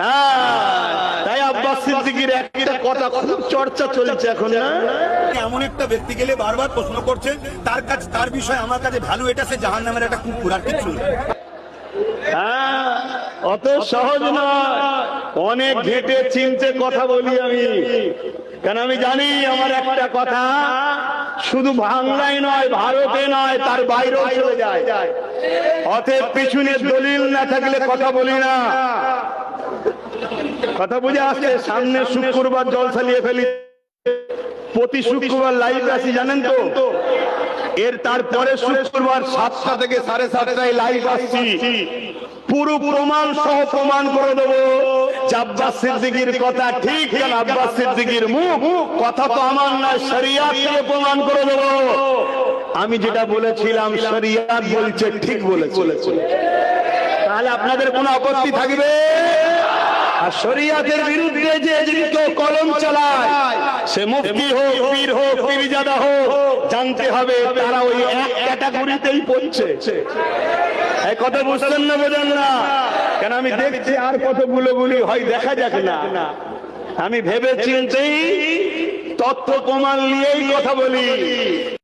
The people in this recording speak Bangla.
হ্যাঁ, তাই আব্বাস সিদ্দিকির একটা কথা খুব চর্চা চলছে এখন না এমন একটা ব্যক্তি গেলে বারবার প্রশ্ন করছেন তার কাছে তার বিষয়ে আমার কাছে ভ্যালু এটা সে জাহান নামের একটা কুকুর আর কিছু হ্যাঁ অত সহজ নয়। অনেক ঘেটে চিনতে কথা বলি আমি। কেন আমি জানি আমার একটা কথা শুধু বাংলায় নয় ভারতে নয় তার বাইরেও চলে যায়। অতএব পিছনে দলিল না থাকলে কথা বলি না। কথা বুঝে আসছে সামনে শুক্রবার জল চালিয়ে ফেলি। প্রতি শুক্রবার লাইভ আসি জানেন তো? এর তারপরে শুক্রবার সাতটা থেকে সাড়ে সাতটায় লাইভ আসছি। পুরো প্রমাণ সহ প্রমাণ করে দেবো। আব্বাস সিদ্দিকির কথা ঠিক কেন? আব্বাস সিদ্দিকির মুখ? কথা তো আমার না শরিয়াত থেকে প্রমাণ করে দেবো। আমি যেটা বলেছিলাম শরিয়াত বলছে ঠিক বলেছে। তাহলে আপনাদের কোনো আপত্তি থাকবে? শরিয়াতের বিরুদ্ধে যে যদি কেউ কলম চালায়, সে মুফতি হোক, পীর হোক, পীরজাদা হোক, জানতে হবে তারা ওই এক ক্যাটাগরিতেই পড়ছে। এই কথা বুঝলেন না বোঝেন না? কেন আমি দেখছি আর কতগুলো গুলি হয়, দেখা যাক না। আমি ভেবে চিনতেই তথ্য প্রমাণ নিয়েই কথা বলি।